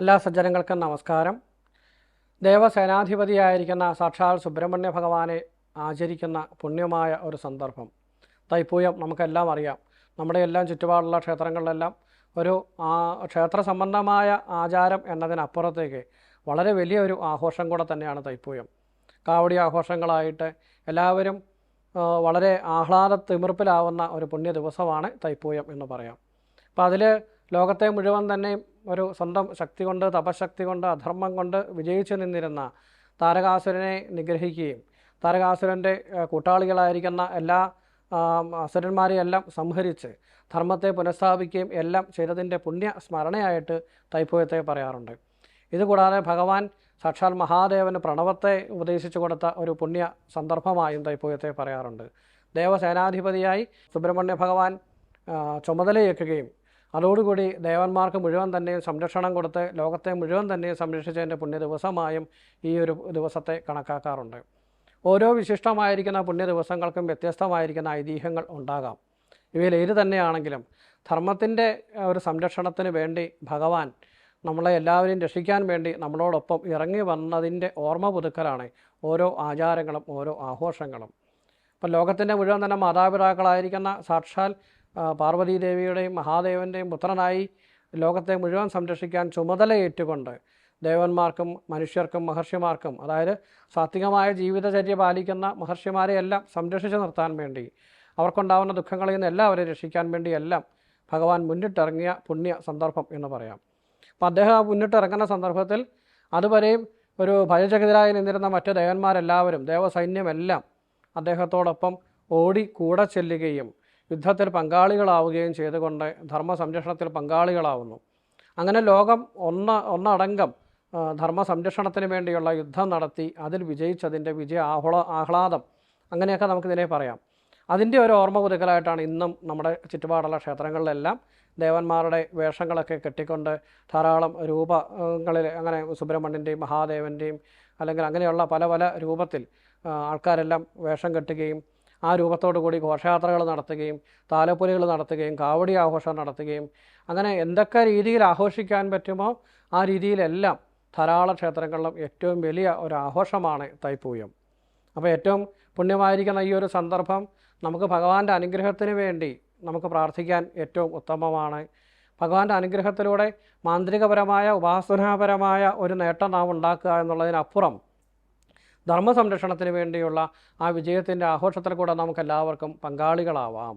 എല്ലാ സജ്ജനങ്ങൾക്കും നമസ്കാരം. ദേവസേനാധിപതിയായിരിക്കുന്ന സാക്ഷാൽ സുബ്രഹ്മണ്യ ഭഗവാനെ ആചരിക്കുന്ന പുണ്യമായ ഒരു സന്ദർഭം. തൈപ്പൂയം നമുക്കെല്ലാം അറിയാം. നമ്മുടെ എല്ലാം ചുറ്റുപാടുള്ള ക്ഷേത്രങ്ങളിലെല്ലാം ഒരു ക്ഷേത്ര സംബന്ധമായ ആചാരം എന്നതിനപ്പുറത്തേക്ക് വളരെ വലിയൊരു ആഘോഷം കൂടെ തന്നെയാണ് തൈപ്പൂയം കാവടി ആഘോഷങ്ങളായിട്ട് എല്ലാവരും വളരെ ആഹ്ലാദ തിമിർപ്പിലാവുന്ന ഒരു പുണ്യ ദിവസമാണ് തൈപ്പൂയം എന്ന് പറയാം. അപ്പോൾ അതിൽ ലോകത്തെ മുഴുവൻ തന്നെ ഒരു സ്വന്തം ശക്തി കൊണ്ട് തപശക്തി കൊണ്ട് അധർമ്മം കൊണ്ട് വിജയിച്ചു നിന്നിരുന്ന താരകാസുരനെ നിഗ്രഹിക്കുകയും താരകാസുരന്റെ കൂട്ടാളികളായിരിക്കുന്ന എല്ലാ അസുരന്മാരെയെല്ലാം സംഹരിച്ച് ധർമ്മത്തെ പുനഃസ്ഥാപിക്കുകയും എല്ലാം ചെയ്തതിന്റെ പുണ്യ സ്മരണയായിട്ട് തൈപ്പൂയത്തെ പറയാറുണ്ട്. ഇതുകൂടാതെ ഭഗവാൻ സാക്ഷാൽ മഹാദേവന് പ്രണവത്തെ ഉപദേശിച്ചു കൊടുത്ത ഒരു പുണ്യ സന്ദർഭമായും തൈപ്പൂയത്തെ പറയാറുണ്ട്. ദേവസേനാധിപതിയായി സുബ്രഹ്മണ്യ ഭഗവാൻ ചുമതലയേക്കുകയും അതോടുകൂടി ദേവന്മാർക്ക് മുഴുവൻ തന്നെയും സംരക്ഷണം കൊടുത്ത് ലോകത്തെ മുഴുവൻ തന്നെയും സംരക്ഷിച്ചതിന്റെ പുണ്യ ദിവസമായും ഈ ഒരു ദിവസത്തെ കണക്കാക്കാറുണ്ട്. ഓരോ വിശിഷ്ടമായിരിക്കുന്ന പുണ്യ ദിവസങ്ങൾക്കും വ്യത്യസ്തമായിരിക്കുന്ന ഐതിഹ്യങ്ങൾ ഉണ്ടാകാം. ഇവയിൽ ഏത് തന്നെയാണെങ്കിലും ധർമ്മത്തിന്റെ ഒരു സംരക്ഷണത്തിന് വേണ്ടി ഭഗവാൻ നമ്മളെ എല്ലാവരെയും രക്ഷിക്കാൻ വേണ്ടി നമ്മളോടൊപ്പം ഇറങ്ങി വന്നതിന്റെ ഓർമ്മ പുതുക്കലാണ് ഓരോ ആചാരങ്ങളും ഓരോ ആഘോഷങ്ങളും. ഇപ്പം ലോകത്തിന്റെ മുഴുവൻ തന്നെ മാതാപിതാക്കളായിരിക്കുന്ന സാക്ഷാൽ ആ, പാർവതീ ദേവിയുടെയും മഹാദേവന്റെയും പുത്രനായി ലോകത്തെ മുഴുവൻ സംരക്ഷിക്കാൻ ചുമതലയേറ്റുകൊണ്ട് ദേവന്മാർക്കും മനുഷ്യർക്കും മഹർഷിമാർക്കും അതായത് സാത്വികമായ ജീവിതചര്യ പാലിക്കുന്ന മഹർഷിമാരെയെല്ലാം സംരക്ഷിച്ചു നിർത്താൻ വേണ്ടി അവർക്കുണ്ടാവുന്ന ദുഃഖങ്ങളിൽ നിന്ന് എല്ലാവരെയും രക്ഷിക്കാൻ വേണ്ടിയെല്ലാം ഭഗവാൻ മുന്നിട്ടിറങ്ങിയ പുണ്യ സന്ദർഭം എന്ന് പറയാം. അപ്പം അദ്ദേഹം മുന്നിട്ടിറങ്ങുന്ന സന്ദർഭത്തിൽ അതുവരെയും ഒരു ഭയചകിതരായി നിന്നിരുന്ന മറ്റ് ദേവന്മാരെല്ലാവരും ദേവസൈന്യമെല്ലാം അദ്ദേഹത്തോടൊപ്പം ഓടി കൂടെ ചെല്ലുകയും യുദ്ധത്തിൽ പങ്കാളികളാവുകയും ചെയ്തുകൊണ്ട് ധർമ്മ സംരക്ഷണത്തിൽ പങ്കാളികളാവുന്നു. അങ്ങനെ ലോകം ഒന്ന ഒന്നടങ്കം ധർമ്മ സംരക്ഷണത്തിന് വേണ്ടിയുള്ള യുദ്ധം നടത്തി അതിൽ വിജയിച്ചതിന്റെ വിജയ ആഹ്ള ആഹ്ലാദം. അങ്ങനെയൊക്കെ നമുക്കിതിനെ പറയാം. അതിന്റെ ഒരു ഓർമ്മ പുതുക്കലായിട്ടാണ് ഇന്നും നമ്മുടെ ചുറ്റുപാടുള്ള ക്ഷേത്രങ്ങളിലെല്ലാം ദേവന്മാരുടെ വേഷങ്ങളൊക്കെ കെട്ടിക്കൊണ്ട് ധാരാളം രൂപങ്ങളിൽ അങ്ങനെ സുബ്രഹ്മണ്യന്റെയും മഹാദേവന്റെയും അല്ലെങ്കിൽ അങ്ങനെയുള്ള പല പല രൂപത്തിൽ ആൾക്കാരെല്ലാം വേഷം കെട്ടുകയും ആ രൂപത്തോടു കൂടി ഘോഷയാത്രകൾ നടത്തുകയും താലപ്പൊലികൾ നടത്തുകയും കാവടി ആഘോഷം നടത്തുകയും അങ്ങനെ എന്തൊക്കെ രീതിയിൽ ആഘോഷിക്കാൻ പറ്റുമോ ആ രീതിയിലെല്ലാം ധാരാളം ക്ഷേത്രങ്ങളിലും ഏറ്റവും വലിയ ഒരു ആഘോഷമാണ് തൈപ്പൂയം. അപ്പോൾ ഏറ്റവും പുണ്യമായിരിക്കുന്ന ഈ ഒരു സന്ദർഭം നമുക്ക് ഭഗവാന്റെ അനുഗ്രഹത്തിന് വേണ്ടി നമുക്ക് പ്രാർത്ഥിക്കാൻ ഏറ്റവും ഉത്തമമാണ്. ഭഗവാന്റെ അനുഗ്രഹത്തിലൂടെ മാന്ത്രികപരമായ ഉപാസനാപരമായ ഒരു നേട്ടം നാം ഉണ്ടാക്കുക എന്നുള്ളതിനപ്പുറം ധർമ്മ സംരക്ഷണത്തിന് വേണ്ടിയുള്ള ആ വിജയത്തിന്റെ ആഘോഷത്തിൽ കൂടെ നമുക്ക് എല്ലാവർക്കും പങ്കാളികളാവാം.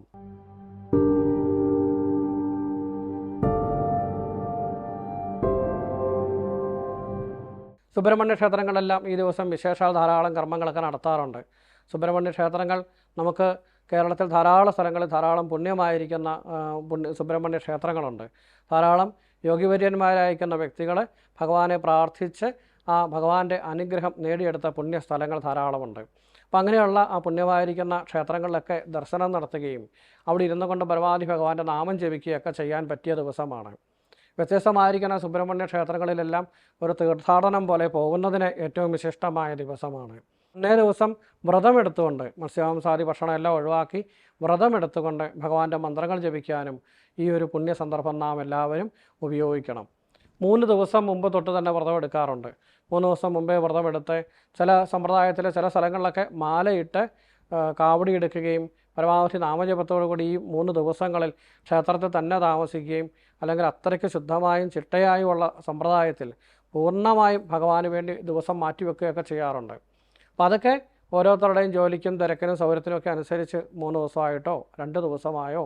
സുബ്രഹ്മണ്യ ക്ഷേത്രങ്ങളെല്ലാം ഈ ദിവസം വിശേഷാൽ ധാരാളം കർമ്മങ്ങളൊക്കെ നടത്താറുണ്ട്. സുബ്രഹ്മണ്യ ക്ഷേത്രങ്ങൾ നമുക്ക് കേരളത്തിൽ ധാരാളം സ്ഥലങ്ങളിൽ ധാരാളം പുണ്യമായിരിക്കുന്ന പുണ്യ സുബ്രഹ്മണ്യ ക്ഷേത്രങ്ങളുണ്ട്. ധാരാളം യോഗിവര്യന്മാരായിരിക്കുന്ന വ്യക്തികളെ ഭഗവാനെ പ്രാർത്ഥിച്ച് ആ ഭഗവാന്റെ അനുഗ്രഹം നേടിയെടുത്ത പുണ്യ സ്ഥലങ്ങൾ ധാരാളമുണ്ട്. അപ്പം അങ്ങനെയുള്ള ആ പുണ്യമായിരിക്കുന്ന ക്ഷേത്രങ്ങളിലൊക്കെ ദർശനം നടത്തുകയും അവിടെ ഇരുന്നു കൊണ്ട് പരമാവധി ഭഗവാന്റെ നാമം ജപിക്കുകയൊക്കെ ചെയ്യാൻ പറ്റിയ ദിവസമാണ്. വ്യത്യസ്തമായിരിക്കുന്ന സുബ്രഹ്മണ്യ ക്ഷേത്രങ്ങളിലെല്ലാം ഒരു തീർത്ഥാടനം പോലെ പോകുന്നതിന് ഏറ്റവും വിശിഷ്ടമായ ദിവസമാണ്. അന്നേ ദിവസം വ്രതമെടുത്തുകൊണ്ട് മത്സ്യമാംസാദി ഭക്ഷണം എല്ലാം ഒഴിവാക്കി വ്രതമെടുത്തുകൊണ്ട് ഭഗവാന്റെ മന്ത്രങ്ങൾ ജപിക്കാനും ഈ ഒരു പുണ്യ സന്ദർഭം നാം എല്ലാവരും ഉപയോഗിക്കണം. മൂന്ന് ദിവസം മുമ്പ് തൊട്ട് തന്നെ വ്രതം എടുക്കാറുണ്ട്. മൂന്ന് ദിവസം മുമ്പേ വ്രതമെടുത്ത് ചില സമ്പ്രദായത്തിലെ ചില സ്ഥലങ്ങളിലൊക്കെ മാലയിട്ട് കാവടി എടുക്കുകയും പരമാവധി നാമജപത്തോടു കൂടി ഈ മൂന്ന് ദിവസങ്ങളിൽ ക്ഷേത്രത്തിൽ തന്നെ താമസിക്കുകയും അല്ലെങ്കിൽ അത്രയ്ക്ക് ശുദ്ധമായും ചിട്ടയായും ഉള്ള സമ്പ്രദായത്തിൽ പൂർണമായും ഭഗവാന് വേണ്ടി ദിവസം മാറ്റിവെക്കുകയൊക്കെ ചെയ്യാറുണ്ട്. അപ്പോൾ അതൊക്കെ ഓരോരുത്തരുടെയും ജോലിക്കും തിരക്കിനും സൗകര്യത്തിനും ഒക്കെ അനുസരിച്ച് മൂന്ന് ദിവസമായിട്ടോ രണ്ട് ദിവസമായോ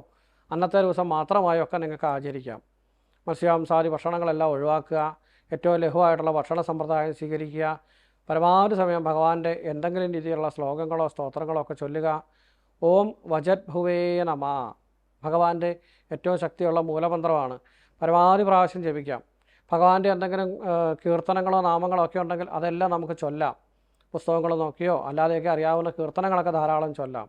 അന്നത്തെ ദിവസം മാത്രമായോ ഒക്കെ നിങ്ങൾക്ക് ആചരിക്കാം. മത്സ്യാംസാദി ഭക്ഷണങ്ങളെല്ലാം ഒഴിവാക്കുക ഏറ്റവും ലഘുവായിട്ടുള്ള ഭക്ഷണ സമ്പ്രദായം സ്വീകരിക്കുക. പരമാവധി സമയം ഭഗവാന്റെ എന്തെങ്കിലും രീതിയിലുള്ള ശ്ലോകങ്ങളോ സ്തോത്രങ്ങളോ ഒക്കെ ചൊല്ലുക. ഓം വജത് ഭുവേ നമ. ഭഗവാന്റെ ഏറ്റവും ശക്തിയുള്ള മൂലമന്ത്രമാണ്. പരമാവധി പ്രാവശ്യം ജപിക്കാം. ഭഗവാന്റെ എന്തെങ്കിലും കീർത്തനങ്ങളോ നാമങ്ങളോ ഒക്കെ ഉണ്ടെങ്കിൽ അതെല്ലാം നമുക്ക് ചൊല്ലാം. പുസ്തകങ്ങൾ നോക്കിയോ അല്ലാതെയൊക്കെ അറിയാവുന്ന കീർത്തനങ്ങളൊക്കെ ധാരാളം ചൊല്ലാം.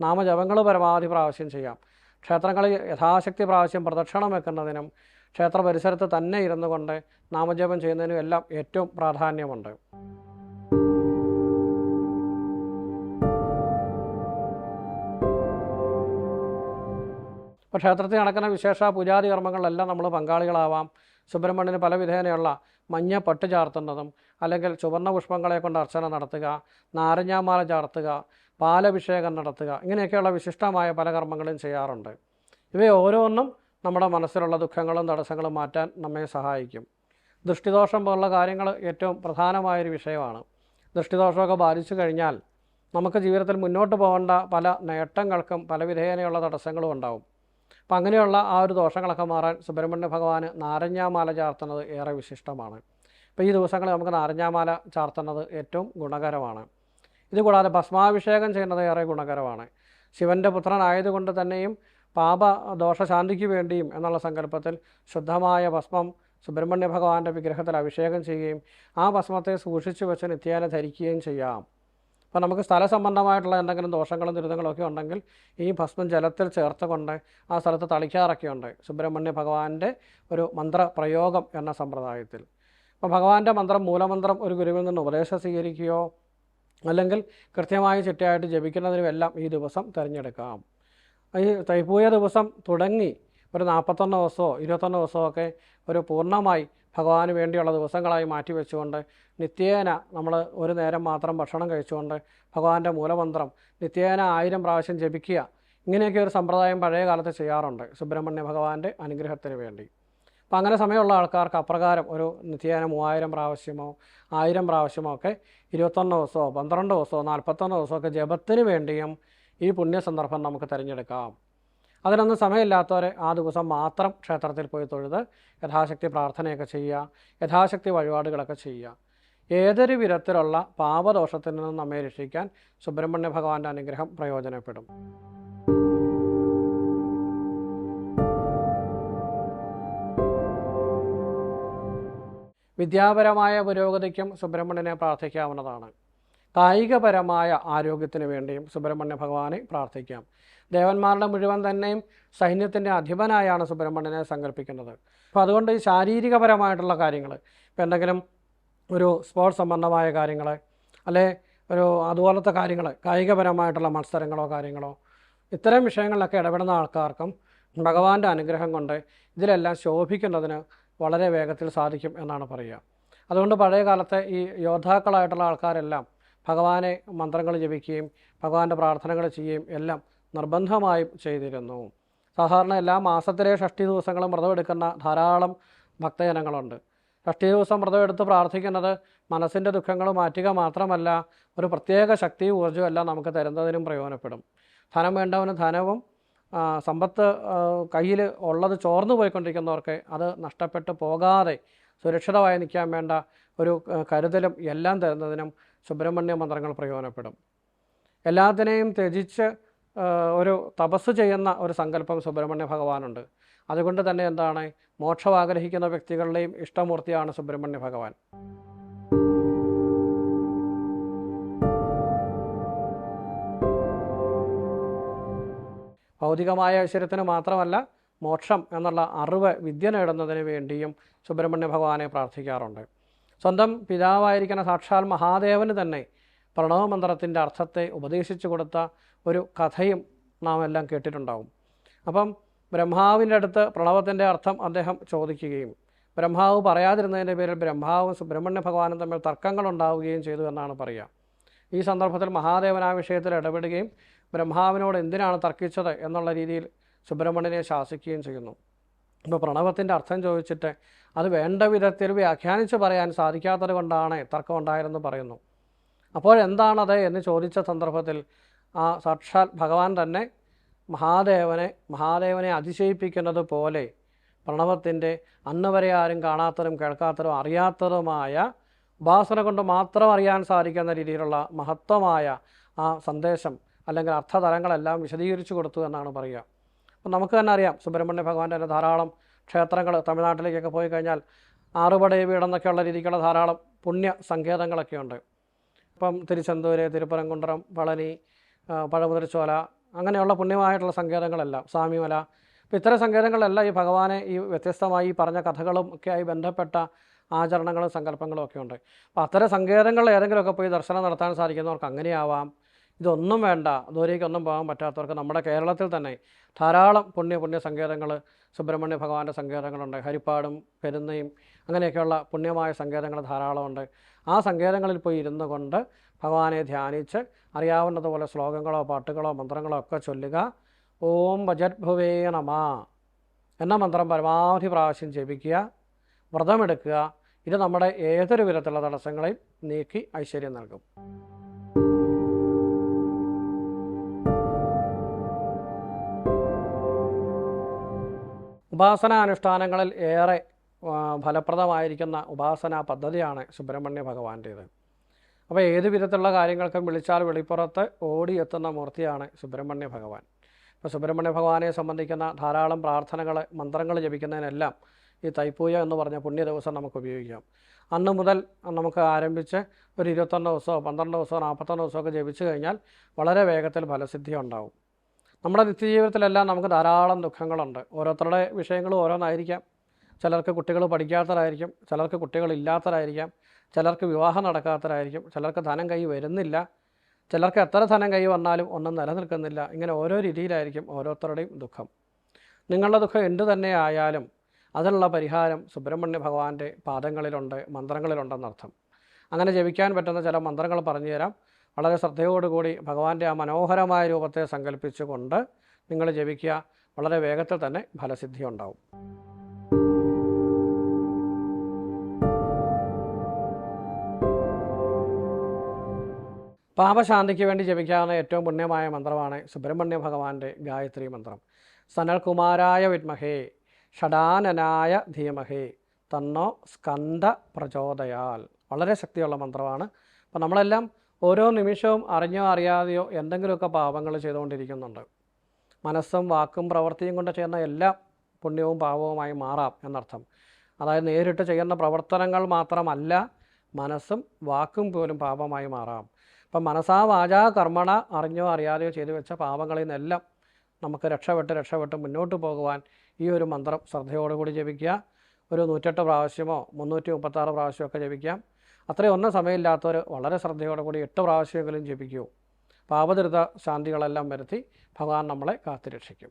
നാമജപങ്ങൾ പരമാവധി പ്രാവശ്യം ചെയ്യാം. ക്ഷേത്രങ്ങളിൽ യഥാശക്തി പ്രാവശ്യം പ്രദക്ഷിണം വെക്കുന്നതിനും ക്ഷേത്ര പരിസരത്ത് തന്നെ ഇരുന്നു കൊണ്ട് നാമജപം ചെയ്യുന്നതിനും എല്ലാം ഏറ്റവും പ്രാധാന്യമുണ്ട്. ഇപ്പോൾ ക്ഷേത്രത്തിൽ നടക്കുന്ന വിശേഷ പൂജാതി കർമ്മങ്ങളിലെല്ലാം നമ്മൾ പങ്കാളികളാവാം. സുബ്രഹ്മണ്യന് പല വിധേനയുള്ള മഞ്ഞ പട്ട് ചാർത്തുന്നതും അല്ലെങ്കിൽ ചുവന്ന പുഷ്പങ്ങളെ കൊണ്ട് അർച്ചന നടത്തുക നാരഞ്ഞാമാല ചാർത്തുക പാലഭിഷേകം നടത്തുക ഇങ്ങനെയൊക്കെയുള്ള വിശിഷ്ടമായ പല കർമ്മങ്ങളും ചെയ്യാറുണ്ട്. ഇവ ഓരോന്നും നമ്മുടെ മനസ്സിലുള്ള ദുഃഖങ്ങളും തടസ്സങ്ങളും മാറ്റാൻ നമ്മെ സഹായിക്കും. ദൃഷ്ടിദോഷം പോലുള്ള കാര്യങ്ങൾ ഏറ്റവും പ്രധാനമായൊരു വിഷയമാണ്. ദൃഷ്ടിദോഷമൊക്കെ ബാധിച്ചു കഴിഞ്ഞാൽ നമുക്ക് ജീവിതത്തിൽ മുന്നോട്ട് പോകേണ്ട പല നേട്ടങ്ങൾക്കും പല വിധേനയുള്ള തടസ്സങ്ങളും ഉണ്ടാവും. അപ്പം അങ്ങനെയുള്ള ആ ഒരു ദോഷങ്ങളൊക്കെ മാറാൻ സുബ്രഹ്മണ്യ ഭഗവാൻ നാരഞ്ഞാമാല ചാർത്തുന്നത് ഏറെ വിശിഷ്ടമാണ്. അപ്പോൾ ഈ ദിവസങ്ങളിൽ നമുക്ക് നാരഞ്ഞാമാല ചാർത്തുന്നത് ഏറ്റവും ഗുണകരമാണ്. ഇതുകൂടാതെ ഭസ്മാഭിഷേകം ചെയ്യുന്നത് ഏറെ ഗുണകരമാണ്. ശിവന്റെ പുത്രനായതുകൊണ്ട് തന്നെയും പാപ ദോഷശാന്തിക്ക് വേണ്ടിയും എന്നുള്ള സങ്കല്പത്തിൽ ശുദ്ധമായ ഭസ്മം സുബ്രഹ്മണ്യ ഭഗവാന്റെ വിഗ്രഹത്തിൽ അഭിഷേകം ചെയ്യുകയും ആ ഭസ്മത്തെ സൂക്ഷിച്ചു വെച്ച് നിത്യേന ധരിക്കുകയും ചെയ്യാം. അപ്പോൾ നമുക്ക് സ്ഥല സംബന്ധമായിട്ടുള്ള എന്തെങ്കിലും ദോഷങ്ങളും ദുരിതങ്ങളും ഒക്കെ ഉണ്ടെങ്കിൽ ഈ ഭസ്മം ജലത്തിൽ ചേർത്തുകൊണ്ട് ആ സ്ഥലത്ത് തളിക്കാറൊക്കെയുണ്ട് സുബ്രഹ്മണ്യ ഭഗവാന്റെ ഒരു മന്ത്രപ്രയോഗം എന്ന സമ്പ്രദായത്തിൽ. അപ്പോൾ ഭഗവാന്റെ മന്ത്രം മൂലമന്ത്രം ഒരു ഗുരുവിൽ നിന്ന് ഉപദേശം സ്വീകരിക്കുകയോ അല്ലെങ്കിൽ കൃത്യമായി ചിട്ടയായിട്ട് ജപിക്കുന്നതിനുമെല്ലാം ഈ ദിവസം തിരഞ്ഞെടുക്കാം. ഈ തൈപ്പൂയ ദിവസം തുടങ്ങി ഒരു നാൽപ്പത്തൊന്ന് ദിവസമോ ഇരുപത്തൊന്ന് ദിവസമോ ഒക്കെ ഒരു പൂർണമായി ഭഗവാന് വേണ്ടിയുള്ള ദിവസങ്ങളായി മാറ്റി വെച്ചുകൊണ്ട് നിത്യേന നമ്മൾ ഒരു നേരം മാത്രം ഭക്ഷണം കഴിച്ചുകൊണ്ട് ഭഗവാന്റെ മൂലമന്ത്രം നിത്യേന ആയിരം പ്രാവശ്യം ജപിക്കുക. ഇങ്ങനെയൊക്കെ ഒരു സമ്പ്രദായം പഴയ കാലത്ത് ചെയ്യാറുണ്ട് സുബ്രഹ്മണ്യ ഭഗവാന്റെ അനുഗ്രഹത്തിന് വേണ്ടി. അപ്പം അങ്ങനെ സമയമുള്ള ആൾക്കാർക്ക് അപ്രകാരം ഒരു നിത്യേന മൂവായിരം പ്രാവശ്യമോ ആയിരം പ്രാവശ്യമോ ഒക്കെ ഇരുപത്തൊന്ന് ദിവസമോ പന്ത്രണ്ട് ദിവസമോ നാൽപ്പത്തൊന്ന് ദിവസമോ ഒക്കെ ജപത്തിന് വേണ്ടിയും ഈ പുണ്യ സന്ദർഭം നമുക്ക് തിരഞ്ഞെടുക്കാം. അതിനൊന്നും സമയമില്ലാത്തവരെ ആ ദിവസം മാത്രം ക്ഷേത്രത്തിൽ പോയി തൊഴുത് യഥാശക്തി പ്രാർത്ഥനയൊക്കെ ചെയ്യുക യഥാശക്തി വഴിപാടുകളൊക്കെ ചെയ്യുക. ഏതൊരു വിധത്തിലുള്ള പാപദോഷത്തിൽ നിന്നും നമ്മെ രക്ഷിക്കാൻ സുബ്രഹ്മണ്യ ഭഗവാന്റെ അനുഗ്രഹം പ്രയോജനപ്പെടും. വിദ്യാപരമായ പുരോഗതിക്കും സുബ്രഹ്മണ്യനെ പ്രാർത്ഥിക്കാവുന്നതാണ്. കായികപരമായ ആരോഗ്യത്തിന് വേണ്ടിയും സുബ്രഹ്മണ്യ ഭഗവാനെ പ്രാർത്ഥിക്കാം. ദേവന്മാരുടെ മുഴുവൻ തന്നെയും സൈന്യത്തിന്റെ അധിപനായാണ് സുബ്രഹ്മണ്യനെ സങ്കല്പിക്കുന്നത്. അപ്പോൾ അതുകൊണ്ട് ഈ ശാരീരികപരമായിട്ടുള്ള കാര്യങ്ങൾ ഇപ്പോൾ എന്തെങ്കിലും ഒരു സ്പോർട്സ് സംബന്ധമായ കാര്യങ്ങൾ അല്ലെ ഒരു അതുപോലത്തെ കാര്യങ്ങൾ കായികപരമായിട്ടുള്ള മത്സരങ്ങളോ കാര്യങ്ങളോ ഇത്തരം വിഷയങ്ങളിലൊക്കെ ഇടപെടുന്ന ആൾക്കാർക്കും ഭഗവാന്റെ അനുഗ്രഹം കൊണ്ട് ഇതിലെല്ലാം ശോഭിക്കുന്നതിന് വളരെ വേഗത്തിൽ സാധിക്കും എന്നാണ് പറയുക. അതുകൊണ്ട് പഴയ കാലത്തെ ഈ യോദ്ധാക്കളായിട്ടുള്ള ആൾക്കാരെല്ലാം ഭഗവാനെ മന്ത്രങ്ങൾ ജപിക്കുകയും ഭഗവാന്റെ പ്രാർത്ഥനകൾ ചെയ്യുകയും എല്ലാം നിർബന്ധമായും ചെയ്തിരുന്നു. സാധാരണ എല്ലാ മാസത്തിലെ ഷഷ്ടി ദിവസങ്ങളും വ്രതമെടുക്കുന്ന ധാരാളം ഭക്തജനങ്ങളുണ്ട്. ഷഷ്ടി ദിവസം വ്രതമെടുത്ത് പ്രാർത്ഥിക്കുന്നത് മനസ്സിന്റെ ദുഃഖങ്ങൾ മാറ്റുക മാത്രമല്ല ഒരു പ്രത്യേക ശക്തിയും ഊർജവും എല്ലാം നമുക്ക് തരുന്നതിനും പ്രയോജനപ്പെടും. ധനം വേണ്ടവന് ധനവും സമ്പത്ത് കയ്യിൽ ഉള്ളത് ചോർന്നു പോയിക്കൊണ്ടിരിക്കുന്നവർക്ക് അത് നഷ്ടപ്പെട്ട് പോകാതെ സുരക്ഷിതമായി നിൽക്കാൻ വേണ്ട ഒരു കരുതലും എല്ലാം തരുന്നതിനും സുബ്രഹ്മണ്യ മന്ത്രങ്ങൾ പ്രയോജനപ്പെടും. എല്ലാത്തിനെയും ത്യജിച്ച് ഒരു തപസ് ചെയ്യുന്ന ഒരു സങ്കല്പം സുബ്രഹ്മണ്യ ഭഗവാനുണ്ട്. അതുകൊണ്ട് തന്നെ എന്താണ്? മോക്ഷം ആഗ്രഹിക്കുന്ന വ്യക്തികളുടെയും ഇഷ്ടമൂർത്തിയാണ് സുബ്രഹ്മണ്യ ഭഗവാൻ. ഭൗതികമായ ഐശ്വര്യത്തിന് മാത്രമല്ല മോക്ഷം എന്നുള്ള അറിവ് വിദ്യ നേടുന്നതിന് വേണ്ടിയും സുബ്രഹ്മണ്യ ഭഗവാനെ പ്രാർത്ഥിക്കാറുണ്ട്. സ്വന്തം പിതാവായിരിക്കുന്ന സാക്ഷാൽ മഹാദേവന് തന്നെ പ്രണവമന്ത്രത്തിന്റെ അർത്ഥത്തെ ഉപദേശിച്ചു കൊടുത്ത ഒരു കഥയും നാം എല്ലാം കേട്ടിട്ടുണ്ടാവും. അപ്പം ബ്രഹ്മാവിന്റെ അടുത്ത് പ്രണവത്തിന്റെ അർത്ഥം അദ്ദേഹം ചോദിക്കുകയും ബ്രഹ്മാവ് പറയാതിരുന്നതിന്റെ പേരിൽ ബ്രഹ്മാവും സുബ്രഹ്മണ്യ ഭഗവാനും തമ്മിൽ തർക്കങ്ങൾ ഉണ്ടാവുകയും ചെയ്തു എന്നാണ് പറയുക. ഈ സന്ദർഭത്തിൽ മഹാദേവൻ ആ വിഷയത്തിൽ ഇടപെടുകയും ബ്രഹ്മാവിനോട് എന്തിനാണ് തർക്കിച്ചത് എന്നുള്ള രീതിയിൽ സുബ്രഹ്മണ്യനെ ശാസിക്കുകയും ചെയ്യുന്നു. ഇപ്പോൾ പ്രണവത്തിന്റെ അർത്ഥം ചോദിച്ചിട്ട് അത് വേണ്ട വിധത്തിൽ വ്യാഖ്യാനിച്ച് പറയാൻ സാധിക്കാത്തത് കൊണ്ടാണ് തർക്കം ഉണ്ടായതെന്ന് പറയുന്നു. അപ്പോഴെന്താണത് എന്ന് ചോദിച്ച സന്ദർഭത്തിൽ ആ സാക്ഷാൽ ഭഗവാൻ തന്നെ മഹാദേവനെ മഹാദേവനെ അതിശയിപ്പിക്കുന്നത് പോലെ പ്രണവത്തിന്റെ അന്ന് വരെ ആരും കാണാത്തതും കേൾക്കാത്തതും അറിയാത്തതുമായ ഉപാസന കൊണ്ട് മാത്രം അറിയാൻ സാധിക്കുന്ന രീതിയിലുള്ള മഹത്വമായ ആ സന്ദേശം അല്ലെങ്കിൽ അർത്ഥതലങ്ങളെല്ലാം വിശദീകരിച്ചു കൊടുത്തു എന്നാണ് പറയുക. അപ്പം നമുക്ക് തന്നെ അറിയാം സുബ്രഹ്മണ്യ ഭഗവാന്റെ തന്നെ ധാരാളം ക്ഷേത്രങ്ങൾ തമിഴ്നാട്ടിലേക്കൊക്കെ പോയി കഴിഞ്ഞാൽ ആറുപട വീടെന്നൊക്കെയുള്ള രീതിക്കുള്ള ധാരാളം പുണ്യ സങ്കേതങ്ങളൊക്കെ ഉണ്ട്. ഇപ്പം തിരുച്ചെന്തൂര് തിരുപ്പരംകുണ്ടറം പളനി പഴമുതിർച്ചോല അങ്ങനെയുള്ള പുണ്യമായിട്ടുള്ള സങ്കേതങ്ങളെല്ലാം സ്വാമിമല. അപ്പോൾ ഇത്തരം സങ്കേതങ്ങളെല്ലാം ഈ ഭഗവാനെ ഈ വ്യത്യസ്തമായി ഈ പറഞ്ഞ കഥകളും ഒക്കെ ആയി ബന്ധപ്പെട്ട ആചരണങ്ങളും സങ്കല്പങ്ങളും ഒക്കെ ഉണ്ട്. അപ്പോൾ അത്തരം സങ്കേതങ്ങളിൽ ഏതെങ്കിലുമൊക്കെ പോയി ദർശനം നടത്താൻ സാധിക്കുന്നവർക്ക് അങ്ങനെയാവാം. ഇതൊന്നും വേണ്ട. ദൂരേക്കൊന്നും പോകാൻ പറ്റാത്തവർക്ക് നമ്മുടെ കേരളത്തിൽ തന്നെ ധാരാളം പുണ്യ പുണ്യ സങ്കേതങ്ങൾ സുബ്രഹ്മണ്യ ഭഗവാന്റെ സങ്കേതങ്ങളുണ്ട്. ഹരിപ്പാടും പെരുന്നയും അങ്ങനെയൊക്കെയുള്ള പുണ്യമായ സങ്കേതങ്ങൾ ധാരാളമുണ്ട്. ആ സങ്കേതങ്ങളിൽ പോയി ഇരുന്നു കൊണ്ട് ഭഗവാനെ ധ്യാനിച്ച് അറിയാവുന്നതുപോലെ ശ്ലോകങ്ങളോ പാട്ടുകളോ മന്ത്രങ്ങളോ ഒക്കെ ചൊല്ലുക. ഓം ഭജദ്ഭുവേണമാ എന്ന മന്ത്രം പരമാവധി പ്രാവശ്യം ജപിക്കുക വ്രതമെടുക്കുക. ഇത് നമ്മുടെ ഏതൊരു വിധത്തിലുള്ള തടസ്സങ്ങളെയും നീക്കി ഐശ്വര്യം നൽകും. ഉപാസനാനുഷ്ഠാനങ്ങളിൽ ഏറെ ഫലപ്രദമായിരിക്കുന്ന ഉപാസന പദ്ധതിയാണ് സുബ്രഹ്മണ്യ ഭഗവാന്റേത്. അപ്പോൾ ഏത് വിധത്തിലുള്ള കാര്യങ്ങൾക്കും വിളിച്ചാൽ വെളിപ്പുറത്ത് ഓടിയെത്തുന്ന മൂർത്തിയാണ് സുബ്രഹ്മണ്യ ഭഗവാൻ. ഇപ്പോൾ സുബ്രഹ്മണ്യ ഭഗവാനെ സംബന്ധിക്കുന്ന ധാരാളം പ്രാർത്ഥനകൾ മന്ത്രങ്ങൾ ജപിക്കുന്നതിനെല്ലാം ഈ തൈപ്പൂയ എന്ന് പറഞ്ഞ പുണ്യ ദിവസം നമുക്ക് ഉപയോഗിക്കാം. അന്ന് മുതൽ നമുക്ക് ആരംഭിച്ച് ഒരു ഇരുപത്തൊന്ന് ദിവസമോ പന്ത്രണ്ട് ദിവസമോ നാൽപ്പത്തൊന്ന് ദിവസമൊക്കെ ജപിച്ചു കഴിഞ്ഞാൽ വളരെ വേഗത്തിൽ ഫലസിദ്ധി ഉണ്ടാവും നമ്മുടെ നിത്യജീവിതത്തിലെല്ലാം നമുക്ക് ധാരാളം ദുഃഖങ്ങളുണ്ട്. ഓരോരുത്തരുടെ വിഷയങ്ങൾ ഓരോന്നായിരിക്കാം. ചിലർക്ക് കുട്ടികൾ പഠിക്കാത്തതായിരിക്കും ചിലർക്ക് കുട്ടികളില്ലാത്തവരായിരിക്കാം ചിലർക്ക് വിവാഹം നടക്കാത്തതായിരിക്കും ചിലർക്ക് ധനം കൈ വരുന്നില്ല. ചിലർക്ക് എത്ര ധനം കൈ വന്നാലും ഒന്നും നിലനിൽക്കുന്നില്ല. ഇങ്ങനെ ഓരോ രീതിയിലായിരിക്കും ഓരോരുത്തരുടെയും ദുഃഖം. നിങ്ങളുടെ ദുഃഖം എന്തു തന്നെ ആയാലും അതിനുള്ള പരിഹാരം സുബ്രഹ്മണ്യ ഭഗവാന്റെ പാദങ്ങളിലുണ്ട് മന്ത്രങ്ങളിലുണ്ടെന്നർത്ഥം. അങ്ങനെ ജപിക്കാൻ പറ്റുന്ന ചില മന്ത്രങ്ങൾ പറഞ്ഞു തരാം വളരെ ശ്രദ്ധയോടുകൂടി ഭഗവാന്റെ ആ മനോഹരമായ രൂപത്തെ സങ്കല്പിച്ചുകൊണ്ട് നിങ്ങൾ ജപിക്കുക. വളരെ വേഗത്തിൽ തന്നെ ഫലസിദ്ധി ഉണ്ടാവും. പാപശാന്തിക്ക് വേണ്ടി ജപിക്കാവുന്ന ഏറ്റവും പുണ്യമായ മന്ത്രമാണ് സുബ്രഹ്മണ്യ ഭഗവാന്റെ ഗായത്രി മന്ത്രം. സനൽകുമാരായ വിദ്മഹേ ഷടാനനായ ധീമഹേ തന്നോ സ്കന്ധ പ്രചോദയാൽ. വളരെ ശക്തിയുള്ള മന്ത്രമാണ്. അപ്പോൾ നമ്മളെല്ലാം ഓരോ നിമിഷവും അറിഞ്ഞോ അറിയാതെയോ എന്തെങ്കിലുമൊക്കെ പാപങ്ങൾ ചെയ്തുകൊണ്ടിരിക്കുന്നുണ്ട്. മനസ്സും വാക്കും പ്രവൃത്തിയും കൊണ്ട് ചെയ്യുന്ന എല്ലാം പുണ്യവും പാപവുമായി മാറാം എന്നർത്ഥം. അതായത് നേരിട്ട് ചെയ്യുന്ന പ്രവർത്തനങ്ങൾ മാത്രമല്ല മനസ്സും വാക്കും പോലും പാപമായി മാറാം. അപ്പം മനസ്സാ വാചാ കർമ്മണ അറിഞ്ഞോ അറിയാതെയോ ചെയ്തു വെച്ച പാപങ്ങളിൽ നിന്നെല്ലാം നമുക്ക് രക്ഷപ്പെട്ട് രക്ഷപ്പെട്ട് മുന്നോട്ട് പോകുവാൻ ഈ ഒരു മന്ത്രം ശ്രദ്ധയോടുകൂടി ജപിക്കുക. ഒരു നൂറ്റെട്ട് പ്രാവശ്യമോ മുന്നൂറ്റി മുപ്പത്താറ് പ്രാവശ്യമോ ഒക്കെ ജപിക്കാം. അത്രയും ഒന്നും സമയമില്ലാത്തവർ വളരെ ശ്രദ്ധയോടെ കൂടി എട്ട് പ്രാവശ്യമെങ്കിലും ജപിക്കൂ. പാപതിരുത ശാന്തികളെല്ലാം വരുത്തി ഭഗവാൻ നമ്മളെ കാത്തുരക്ഷിക്കും.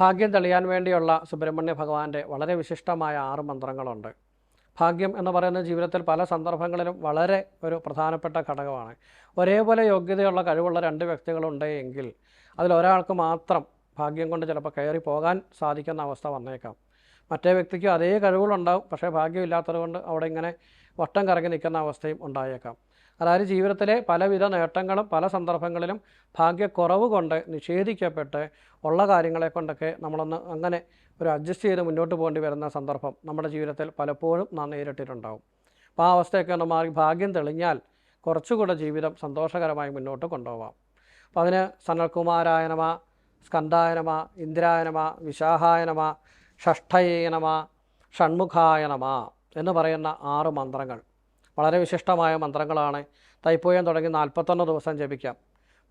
ഭാഗ്യം തെളിയാൻ വേണ്ടിയുള്ള സുബ്രഹ്മണ്യ ഭഗവാന്റെ വളരെ വിശിഷ്ടമായ ആറ് മന്ത്രങ്ങളുണ്ട്. ഭാഗ്യം എന്ന് പറയുന്നത് ജീവിതത്തിൽ പല സന്ദർഭങ്ങളിലും വളരെ ഒരു പ്രധാനപ്പെട്ട ഘടകമാണ്. ഒരേപോലെ യോഗ്യതയുള്ള കഴിവുള്ള രണ്ട് വ്യക്തികളുണ്ടെങ്കിൽ അതിലൊരാൾക്ക് മാത്രം ഭാഗ്യം കൊണ്ട് ചിലപ്പോൾ കയറി പോകാൻ സാധിക്കുന്ന അവസ്ഥ വന്നേക്കാം. മറ്റേ വ്യക്തിക്ക് അതേ കഴിവുകളുണ്ടാവും. പക്ഷേ ഭാഗ്യമില്ലാത്തത് കൊണ്ട് അവിടെ ഇങ്ങനെ വട്ടം കറങ്ങി നിൽക്കുന്ന അവസ്ഥയും ഉണ്ടായേക്കാം. അതായത് ജീവിതത്തിലെ പലവിധ നേട്ടങ്ങളും പല സന്ദർഭങ്ങളിലും ഭാഗ്യക്കുറവ് കൊണ്ട് നിഷേധിക്കപ്പെട്ട് ഉള്ള കാര്യങ്ങളെ കൊണ്ടൊക്കെ നമ്മളൊന്ന് അങ്ങനെ ഒരു അഡ്ജസ്റ്റ് ചെയ്ത് മുന്നോട്ട് പോകേണ്ടി വരുന്ന സന്ദർഭം നമ്മുടെ ജീവിതത്തിൽ പലപ്പോഴും നാം നേരിട്ടിട്ടുണ്ടാവും. അപ്പോൾ ആ അവസ്ഥയൊക്കെ ഒന്ന് മാറി ഭാഗ്യം തെളിഞ്ഞാൽ കുറച്ചുകൂടെ ജീവിതം സന്തോഷകരമായി മുന്നോട്ട് കൊണ്ടുപോകാം അപ്പോൾ അതിന് സനൽകുമാരായ നമ സ്കന്ധായ നമ വിശാഹായനമ നമ വിശാഹായ നമ ഷഷ്ഠയേ നമ ഷൺമുഖായ നമ എന്ന് പറയുന്ന ആറ് മന്ത്രങ്ങൾ. വളരെ വിശിഷ്ടമായ മന്ത്രങ്ങളാണ്. തൈപ്പൂയം തുടങ്ങി നാൽപ്പത്തൊന്ന് ദിവസം ജപിക്കാം.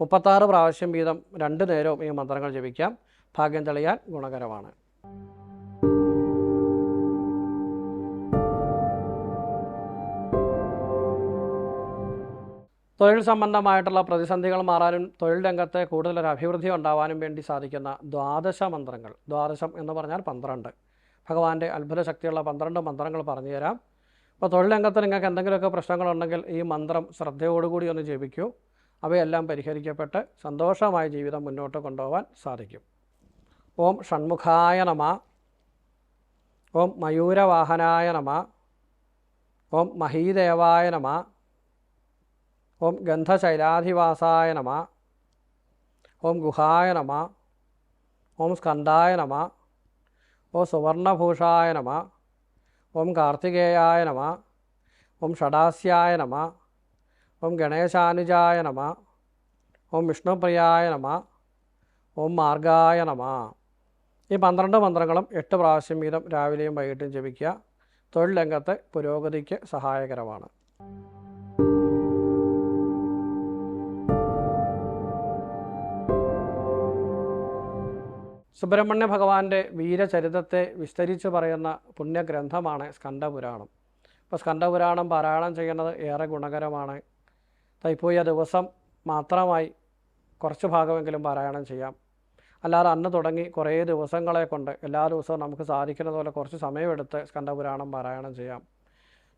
മുപ്പത്താറ് പ്രാവശ്യം വീതം രണ്ട് നേരവും ഈ മന്ത്രങ്ങൾ ജപിക്കാം. ഭാഗ്യം തെളിയാൻ ഗുണകരമാണ്. തൊഴിൽ സംബന്ധമായിട്ടുള്ള പ്രതിസന്ധികൾ മാറാനും തൊഴിൽ രംഗത്തെ കൂടുതലൊരു അഭിവൃദ്ധി ഉണ്ടാവാനും വേണ്ടി സാധിക്കുന്ന ദ്വാദശ മന്ത്രങ്ങൾ. ദ്വാദശം എന്ന് പറഞ്ഞാൽ പന്ത്രണ്ട്. ഭഗവാന്റെ അത്ഭുത ശക്തിയുള്ള പന്ത്രണ്ട് മന്ത്രങ്ങൾ പറഞ്ഞു തരാം. അപ്പോൾ തൊഴിൽ രംഗത്ത് നിങ്ങൾക്ക് എന്തെങ്കിലുമൊക്കെ പ്രശ്നങ്ങളുണ്ടെങ്കിൽ ഈ മന്ത്രം ശ്രദ്ധയോടുകൂടി ഒന്ന് ജപിക്കൂ. അവയെല്ലാം പരിഹരിക്കപ്പെട്ട് സന്തോഷമായ ജീവിതം മുന്നോട്ട് കൊണ്ടുപോകാൻ സാധിക്കും. ഓം ഷൺമുഖായ നമ. ഓം മയൂരവാഹനായ നമ. ഓം മഹീദേവായ നമ. ഓം ഗന്ധശൈലാധിവാസായ നമ. ഓം ഗുഹായ നമ. ഓം സ്കന്ധായ നമ. ഓ സുവർണഭൂഷായ നമ. ഓം കാർത്തികേയായ നമ. ഓം ഷടാസ്യായ നമ. ഓം ഗണേശാനുജായ നമ. ഓം വിഷ്ണുപ്രിയായ നമ. ഓം മാർഗായ നമ. ഈ പന്ത്രണ്ട് മന്ത്രങ്ങളും എട്ട് പ്രാവശ്യം വീതം രാവിലെയും വൈകിട്ടും ജപിക്കുക. തൊഴിൽ രംഗത്തെ പുരോഗതിക്ക് സഹായകരമാണ്. സുബ്രഹ്മണ്യ ഭഗവാന്റെ വീരചരിതത്തെ വിസ്തരിച്ച് പറയുന്ന പുണ്യഗ്രന്ഥമാണ് സ്കന്ദപുരാണം. അപ്പോൾ സ്കന്ദപുരാണം പാരായണം ചെയ്യുന്നത് ഏറെ ഗുണകരമാണ്. തൈപ്പൂയ ദിവസം മാത്രമായി കുറച്ച് ഭാഗമെങ്കിലും പാരായണം ചെയ്യാം. അല്ലാതെ അന്ന് തുടങ്ങി കുറേ ദിവസങ്ങളെ കൊണ്ട് എല്ലാ ദിവസവും നമുക്ക് സാധിക്കുന്ന പോലെ കുറച്ച് സമയമെടുത്ത് സ്കന്ദപുരാണം പാരായണം ചെയ്യാം.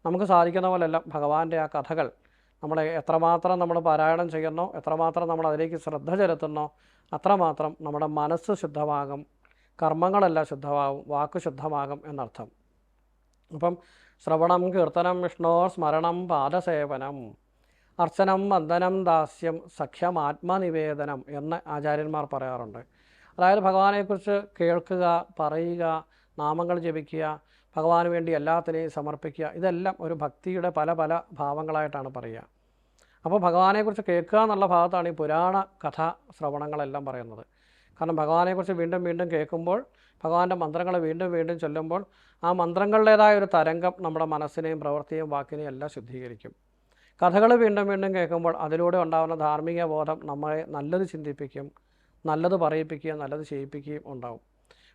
നമുക്ക് സാധിക്കുന്ന പോലെല്ലാം ഭഗവാന്റെ ആ കഥകൾ നമ്മളെ എത്രമാത്രം നമ്മൾ പാരായണം ചെയ്യുന്നോ എത്രമാത്രം നമ്മൾ അതിലേക്ക് ശ്രദ്ധ ചെലുത്തുന്നോ അത്രമാത്രം നമ്മുടെ മനസ്സ് ശുദ്ധമാകും കർമ്മങ്ങളെല്ലാം ശുദ്ധമാകും വാക്ക് ശുദ്ധമാകും എന്നർത്ഥം. അപ്പം ശ്രവണം കീർത്തനം വിഷ്ണോ സ്മരണം പാദസേവനം അർച്ചനം വന്ദനം ദാസ്യം സഖ്യം ആത്മനിവേദനം എന്ന് ആചാര്യന്മാർ പറയാറുണ്ട്. അതായത് ഭഗവാനെക്കുറിച്ച് കേൾക്കുക പറയുക നാമങ്ങൾ ജപിക്കുക ഭഗവാന് വേണ്ടി എല്ലാത്തിനെയും സമർപ്പിക്കുക. ഇതെല്ലാം ഒരു ഭക്തിയുടെ പല പല ഭാവങ്ങളായിട്ടാണ് പറയുക. അപ്പോൾ ഭഗവാനെക്കുറിച്ച് കേൾക്കുക എന്നുള്ള ഭാഗത്താണ് ഈ പുരാണ കഥ ശ്രവണങ്ങളെല്ലാം പറയുന്നത്. കാരണം ഭഗവാനെക്കുറിച്ച് വീണ്ടും വീണ്ടും കേൾക്കുമ്പോൾ ഭഗവാന്റെ മന്ത്രങ്ങൾ വീണ്ടും വീണ്ടും ചൊല്ലുമ്പോൾ ആ മന്ത്രങ്ങളുടേതായ ഒരു തരംഗം നമ്മുടെ മനസ്സിനെയും പ്രവൃത്തിയും വാക്കിനെയും എല്ലാം ശുദ്ധീകരിക്കും. കഥകൾ വീണ്ടും വീണ്ടും കേൾക്കുമ്പോൾ അതിലൂടെ ഉണ്ടാകുന്ന ധാർമ്മിക ബോധം നമ്മളെ നല്ലത് ചിന്തിപ്പിക്കും നല്ലത് പറയിപ്പിക്കുകയും നല്ലത് ചെയ്യിപ്പിക്കുകയും ഉണ്ടാവും.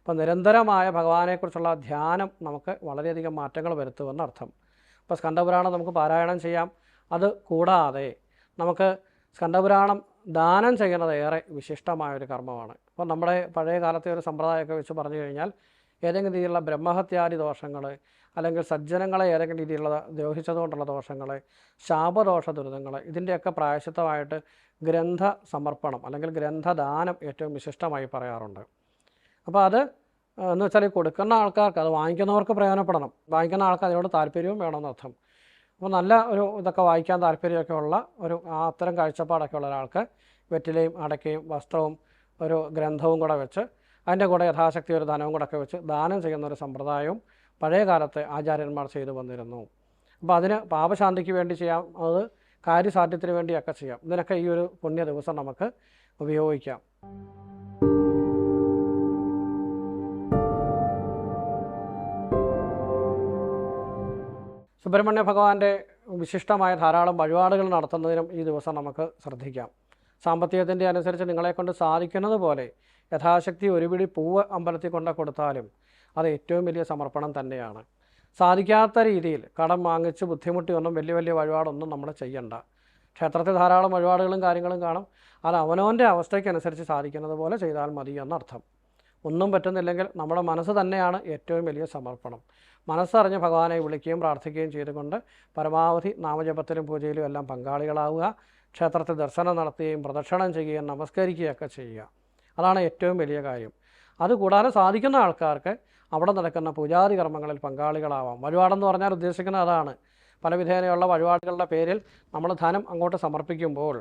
അപ്പോൾ നിരന്തരമായ ഭഗവാനെക്കുറിച്ചുള്ള ധ്യാനം നമുക്ക് വളരെയധികം മാറ്റങ്ങൾ വരുത്തുമെന്ന് അർത്ഥം. അപ്പോൾ സ്കന്ധപുരാണം നമുക്ക് പാരായണം ചെയ്യാം. അത് കൂടാതെ നമുക്ക് സ്കന്ധപുരാണം ദാനം ചെയ്യുന്നത് ഏറെ വിശിഷ്ടമായൊരു കർമ്മമാണ്. അപ്പോൾ നമ്മുടെ പഴയ കാലത്തെ ഒരു സമ്പ്രദായമൊക്കെ വെച്ച് പറഞ്ഞു കഴിഞ്ഞാൽ ഏതെങ്കിലും രീതിയിലുള്ള ബ്രഹ്മഹത്യാദി ദോഷങ്ങൾ അല്ലെങ്കിൽ സജ്ജനങ്ങളെ ഏതെങ്കിലും രീതിയിലുള്ള ദ്രോഹിച്ചതുകൊണ്ടുള്ള ദോഷങ്ങൾ ശാപദോഷ ദുരിതങ്ങൾ ഇതിന്റെയൊക്കെ പ്രായശിത്തമായിട്ട് ഗ്രന്ഥ സമർപ്പണം അല്ലെങ്കിൽ ഗ്രന്ഥദാനം ഏറ്റവും വിശിഷ്ടമായി പറയാറുണ്ട്. അപ്പോൾ അത് എന്ന് വെച്ചാൽ കൊടുക്കുന്ന ആൾക്കാർക്ക് അത് വാങ്ങിക്കുന്നവർക്ക് പ്രയോജനപ്പെടണം. വാങ്ങിക്കുന്ന ആൾക്ക് അതിനോട് താല്പര്യവും വേണമെന്നർത്ഥം അപ്പോൾ നല്ല ഒരു ഇതൊക്കെ വായിക്കാൻ താല്പര്യമൊക്കെ ഉള്ള ഒരു അത്തരം കാഴ്ചപ്പാടൊക്കെ ഉള്ള ഒരാൾക്ക് വെറ്റിലയും അടയ്ക്കയും വസ്ത്രവും ഒരു ഗ്രന്ഥവും കൂടെ വെച്ച് അതിന്റെ കൂടെ യഥാശക്തി ഒരു ധനവും കൂടെ ഒക്കെ വെച്ച് ദാനം ചെയ്യുന്ന ഒരു സമ്പ്രദായവും പഴയ കാലത്തെ ആചാര്യന്മാർ ചെയ്തു വന്നിരുന്നു. അപ്പോൾ അതിന് പാപശാന്തിക്ക് വേണ്ടി ചെയ്യാം അത് കാര്യസാധ്യത്തിന് വേണ്ടിയൊക്കെ ചെയ്യാം. ഇതിനൊക്കെ ഈ ഒരു പുണ്യ ദിവസം നമുക്ക് ഉപയോഗിക്കാം. സുബ്രഹ്മണ്യ ഭഗവാന്റെ വിശിഷ്ടമായ ധാരാളം വഴിപാടുകൾ നടത്തുന്നതിനും ഈ ദിവസം നമുക്ക് ശ്രദ്ധിക്കാം. സാമ്പത്തികത്തിന്റെ അനുസരിച്ച് നിങ്ങളെക്കൊണ്ട് സാധിക്കുന്നത് പോലെ യഥാശക്തി ഒരു പിടി പൂവ് അമ്പലത്തിൽ കൊണ്ട് കൊടുത്താലും അത് ഏറ്റവും വലിയ സമർപ്പണം തന്നെയാണ്. സാധിക്കാത്ത രീതിയിൽ കടം വാങ്ങിച്ച് ബുദ്ധിമുട്ടിയൊന്നും വലിയ വലിയ വഴിപാടൊന്നും നമ്മൾ ചെയ്യണ്ട. ക്ഷേത്രത്തിൽ ധാരാളം വഴിപാടുകളും കാര്യങ്ങളും കാണും. അത് അവനവന്റെ അവസ്ഥയ്ക്കനുസരിച്ച് സാധിക്കുന്നത് പോലെ ചെയ്താൽ മതി എന്നർത്ഥം. ഒന്നും പറ്റുന്നില്ലെങ്കിൽ നമ്മുടെ മനസ്സ് തന്നെയാണ് ഏറ്റവും വലിയ സമർപ്പണം. മനസ്സറിഞ്ഞ് ഭഗവാനെ വിളിക്കുകയും പ്രാർത്ഥിക്കുകയും ചെയ്തുകൊണ്ട് പരമാവധി നാമജപത്തിലും പൂജയിലും എല്ലാം പങ്കാളികളാവുക ക്ഷേത്രത്തിൽ ദർശനം നടത്തുകയും പ്രദക്ഷിണം ചെയ്യുകയും നമസ്കരിക്കുകയൊക്കെ ചെയ്യുക. അതാണ് ഏറ്റവും വലിയ കാര്യം. അതുകൂടാതെ സാധിക്കുന്ന ആൾക്കാർക്ക് അവിടെ നടക്കുന്ന പൂജാതി കർമ്മങ്ങളിൽ പങ്കാളികളാവാം. വഴിപാടെന്ന് പറഞ്ഞാൽ ഉദ്ദേശിക്കുന്നത് അതാണ്. പല വിധേനയുള്ള വഴിപാടുകളുടെ പേരിൽ നമ്മൾ ധനം അങ്ങോട്ട് സമർപ്പിക്കുമ്പോൾ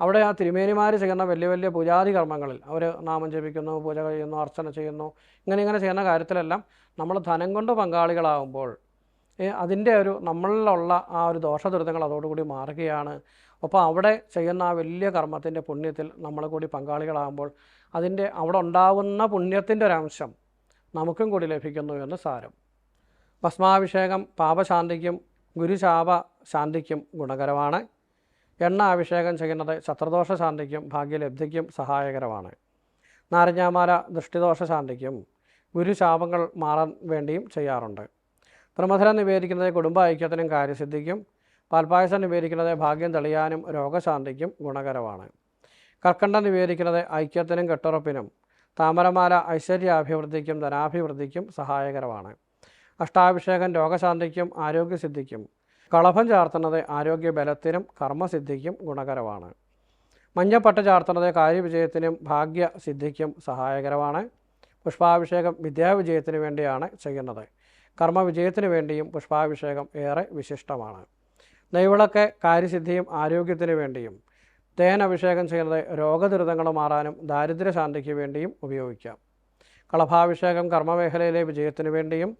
അവിടെ ആ തിരുമേനിമാർ ചെയ്യുന്ന വലിയ വലിയ പൂജാതി കർമ്മങ്ങളിൽ അവർ നാമം ജപിക്കുന്നു പൂജ ചെയ്യുന്നു അർച്ചന ചെയ്യുന്നു ഇങ്ങനെ ഇങ്ങനെ ചെയ്യുന്ന കാര്യത്തിലെല്ലാം നമ്മൾ ധനം കൊണ്ട് പങ്കാളികളാകുമ്പോൾ അതിന്റെ ഒരു നമ്മളിലുള്ള ആ ഒരു ദോഷ ദോഷദുരിതങ്ങൾ അതോടുകൂടി മാറുകയാണ്. അപ്പോൾ അവിടെ ചെയ്യുന്ന ആ വലിയ കർമ്മത്തിന്റെ പുണ്യത്തിൽ നമ്മൾ കൂടി പങ്കാളികളാകുമ്പോൾ അതിന്റെ അവിടെ ഉണ്ടാവുന്ന പുണ്യത്തിന്റെ ഒരംശം നമുക്കും കൂടി ലഭിക്കുന്നു എന്ന് സാരം. ഭസ്മാഭിഷേകം പാപശാന്തിക്കും ഗുരുശാപ ശാന്തിക്കും ഗുണകരമാണ്. എണ്ണ അഭിഷേകം ചെയ്യുന്നത് ശത്രുദോഷ ശാന്തിക്കും ഭാഗ്യലബ്ധിക്കും സഹായകരമാണ്. നാരഞ്ഞാമാല ദൃഷ്ടിദോഷ ശാന്തിക്കും ഗുരുശാപങ്ങൾ മാറാൻ വേണ്ടിയും ചെയ്യാറുണ്ട്. ത്രിമധുരം നിവേദിക്കുന്നത് കുടുംബ ഐക്യത്തിനും കാര്യസിദ്ധിക്കും പാൽപ്പായസം നിവേദിക്കുന്നത് ഭാഗ്യം തെളിയാനും രോഗശാന്തിക്കും ഗുണകരമാണ്. കർക്കണ്ടം നിവേദിക്കുന്നത് ഐക്യത്തിനും കെട്ടുറപ്പിനും താമരമാല ഐശ്വര്യാഭിവൃദ്ധിക്കും ധനാഭിവൃദ്ധിക്കും സഹായകരമാണ്. അഷ്ടാഭിഷേകം രോഗശാന്തിക്കും ആരോഗ്യസിദ്ധിക്കും കളഭം ചാർത്തുന്നത് ആരോഗ്യബലത്തിനും കർമ്മസിദ്ധിക്കും ഗുണകരമാണ്. മഞ്ഞപ്പട്ട ചാർത്തുന്നത് കാര്യവിജയത്തിനും ഭാഗ്യസിദ്ധിക്കും സഹായകരമാണ്. പുഷ്പാഭിഷേകം വിദ്യാവിജയത്തിന് വേണ്ടിയാണ് ചെയ്യുന്നത്. കർമ്മവിജയത്തിന് വേണ്ടിയും പുഷ്പാഭിഷേകം ഏറെ വിശിഷ്ടമാണ്. നെയ്വിളക്ക് കാര്യസിദ്ധിയും ആരോഗ്യത്തിന് വേണ്ടിയും തേൻ അഭിഷേകം ചെയ്യുന്നത് രോഗദുരിതങ്ങൾ മാറാനും ദാരിദ്ര്യശാന്തിക്ക് വേണ്ടിയും ഉപയോഗിക്കാം. കളഭാഭിഷേകം കർമ്മമേഖലയിലെ വിജയത്തിന് വേണ്ടിയും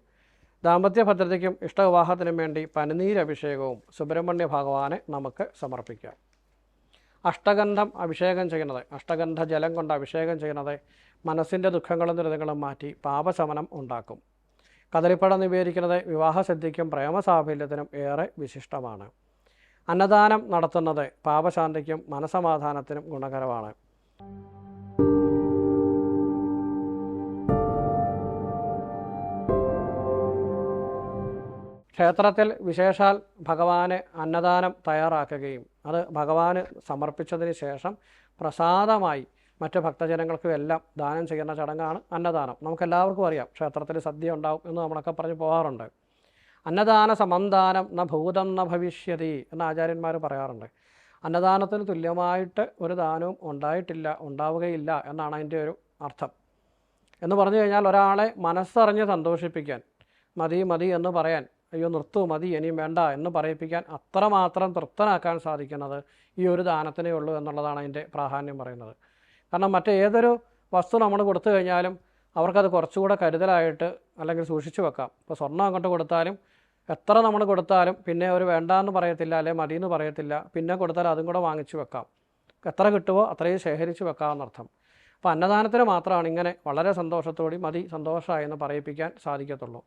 ദാമ്പത്യ ഭദ്രതയ്ക്കും ഇഷ്ടവിവാഹത്തിനും വേണ്ടി പനിനീരഭിഷേകവും സുബ്രഹ്മണ്യ ഭഗവാനെ നമുക്ക് സമർപ്പിക്കാം. അഷ്ടഗന്ധം അഭിഷേകം ചെയ്യുന്നത് അഷ്ടഗന്ധ ജലം കൊണ്ട് അഭിഷേകം ചെയ്യുന്നത് മനസ്സിന്റെ ദുഃഖങ്ങളും ദുരിതങ്ങളും മാറ്റി പാപശമനം ഉണ്ടാക്കും. കദളിപ്പഴം നിവേദിക്കുന്നത് വിവാഹസിദ്ധിക്കും പ്രേമസാഫല്യത്തിനും ഏറെ വിശിഷ്ടമാണ്. അന്നദാനം നടത്തുന്നത് പാപശാന്തിക്കും മനസമാധാനത്തിനും ഗുണകരമാണ്. ക്ഷേത്രത്തിൽ വിശേഷാൽ ഭഗവാന് അന്നദാനം തയ്യാറാക്കുകയും അത് ഭഗവാന് സമർപ്പിച്ചതിന് ശേഷം പ്രസാദമായി മറ്റ് ഭക്തജനങ്ങൾക്കും എല്ലാം ദാനം ചെയ്യുന്ന ചടങ്ങാണ് അന്നദാനം. നമുക്കെല്ലാവർക്കും അറിയാം ക്ഷേത്രത്തിൽ സദ്യ ഉണ്ടാവും എന്ന് നമ്മളൊക്കെ പറഞ്ഞു പോകാറുണ്ട്. അന്നദാന സമന്താനം ന ഭൂതം ന ഭവിഷ്യതി എന്ന് ആചാര്യന്മാർ പറയാറുണ്ട്. അന്നദാനത്തിന് തുല്യമായിട്ട് ഒരു ദാനവും ഉണ്ടായിട്ടില്ല ഉണ്ടാവുകയില്ല എന്നാണ് അതിന്റെ ഒരു അർത്ഥം. എന്ന് പറഞ്ഞു കഴിഞ്ഞാൽ ഒരാളെ മനസ്സറിഞ്ഞ് സന്തോഷിപ്പിക്കാൻ മതി മതി എന്ന് പറയാൻ അയ്യോ നിർത്തു മതി ഇനിയും വേണ്ട എന്ന് പറയിപ്പിക്കാൻ അത്രമാത്രം തൃപ്തനാക്കാൻ സാധിക്കുന്നത് ഈ ഒരു ദാനത്തിനേ ഉള്ളൂ എന്നുള്ളതാണ് അതിന്റെ പ്രാധാന്യം പറയുന്നത്. കാരണം മറ്റേതൊരു വസ്തു നമ്മൾ കൊടുത്തു കഴിഞ്ഞാലും അവർക്കത് കുറച്ചുകൂടെ കരുതലായിട്ട് അല്ലെങ്കിൽ സൂക്ഷിച്ചു വെക്കാം. ഇപ്പോൾ സ്വർണം അങ്ങോട്ട് കൊടുത്താലും എത്ര നമ്മൾ കൊടുത്താലും പിന്നെ ഒരു വേണ്ടാന്ന് പറയത്തില്ല അല്ലെ മതി എന്ന് പറയത്തില്ല പിന്നെ കൊടുത്താൽ അതും കൂടെ വാങ്ങിച്ചു വെക്കാം. എത്ര കിട്ടുമോ അത്രയും ശേഖരിച്ച് വെക്കാമെന്നർത്ഥം അപ്പോൾ അന്നദാനത്തിന് മാത്രമാണ് ഇങ്ങനെ വളരെ സന്തോഷത്തോടെ മതി സന്തോഷമായി എന്ന് പറയിപ്പിക്കാൻ സാധിക്കത്തുള്ളൂ.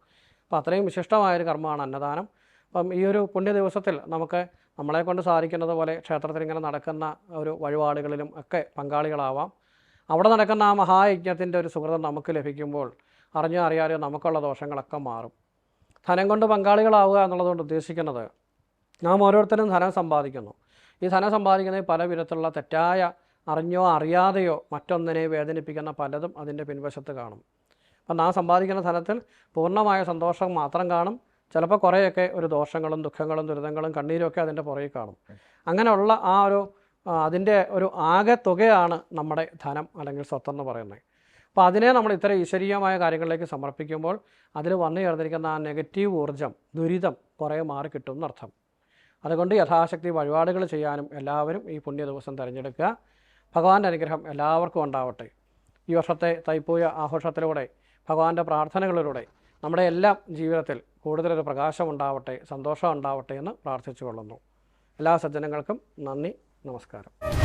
അപ്പോൾ അത്രയും വിശിഷ്ടമായൊരു കർമ്മമാണ് അന്നദാനം. അപ്പം ഈ ഒരു പുണ്യ ദിവസത്തിൽ നമുക്ക് നമ്മളെ കൊണ്ട് സാധിക്കുന്നത് പോലെ ക്ഷേത്രത്തിൽ ഇങ്ങനെ നടക്കുന്ന ഒരു വഴിപാടുകളിലും ഒക്കെ പങ്കാളികളാവാം. അവിടെ നടക്കുന്ന ആ മഹായജ്ഞത്തിന്റെ ഒരു സുഹൃതം നമുക്ക് ലഭിക്കുമ്പോൾ അറിഞ്ഞോ അറിയാതെയോ നമുക്കുള്ള ദോഷങ്ങളൊക്കെ മാറും. ധനം കൊണ്ട് പങ്കാളികളാവുക എന്നുള്ളതുകൊണ്ട് ഉദ്ദേശിക്കുന്നത് നാം ഓരോരുത്തരും ധനം സമ്പാദിക്കുന്നു. ഈ ധനം സമ്പാദിക്കുന്നതിൽ പല വിധത്തിലുള്ള തെറ്റായ അറിഞ്ഞോ അറിയാതെയോ മറ്റൊന്നിനെ വേദനിപ്പിക്കുന്ന പലതും അതിന്റെ പിൻവശത്ത് കാണും. അപ്പം നാം സമ്പാദിക്കുന്ന ധനത്തിൽ പൂർണമായ സന്തോഷം മാത്രം കാണും. ചിലപ്പോൾ കുറേയൊക്കെ ഒരു ദോഷങ്ങളും ദുഃഖങ്ങളും ദുരിതങ്ങളും കണ്ണീരൊക്കെ അതിന്റെ പുറകിൽ കാണും. അങ്ങനെയുള്ള ആ ഒരു അതിന്റെ ഒരു ആകെ തുകയാണ് നമ്മുടെ ധനം അല്ലെങ്കിൽ സ്വത്തെന്ന് പറയുന്നത്. അപ്പോൾ അതിനെ നമ്മൾ ഇത്ര ഈശ്വരീയമായ കാര്യങ്ങളിലേക്ക് സമർപ്പിക്കുമ്പോൾ അതിൽ വന്നു ചേർന്നിരിക്കുന്ന ആ നെഗറ്റീവ് ഊർജം ദുരിതം കുറേ മാറി കിട്ടും എന്നർത്ഥം. അതുകൊണ്ട് യഥാശക്തി വഴിപാടുകൾ ചെയ്യാനും എല്ലാവരും ഈ പുണ്യ ദിവസം തിരഞ്ഞെടുക്കുക. ഭഗവാന്റെ അനുഗ്രഹം എല്ലാവർക്കും ഉണ്ടാവട്ടെ. ഈ വർഷത്തെ തൈപ്പൂയ ആഘോഷത്തിലൂടെ ഭഗവാന്റെ പ്രാർത്ഥനകളിലൂടെ നമ്മുടെ എല്ലാം ജീവിതത്തിൽ കൂടുതലൊരു പ്രകാശം ഉണ്ടാവട്ടെ സന്തോഷം ഉണ്ടാവട്ടെ എന്ന് പ്രാർത്ഥിച്ചു കൊള്ളുന്നു എല്ലാ സജ്ജനങ്ങൾക്കും നന്ദി നമസ്കാരം.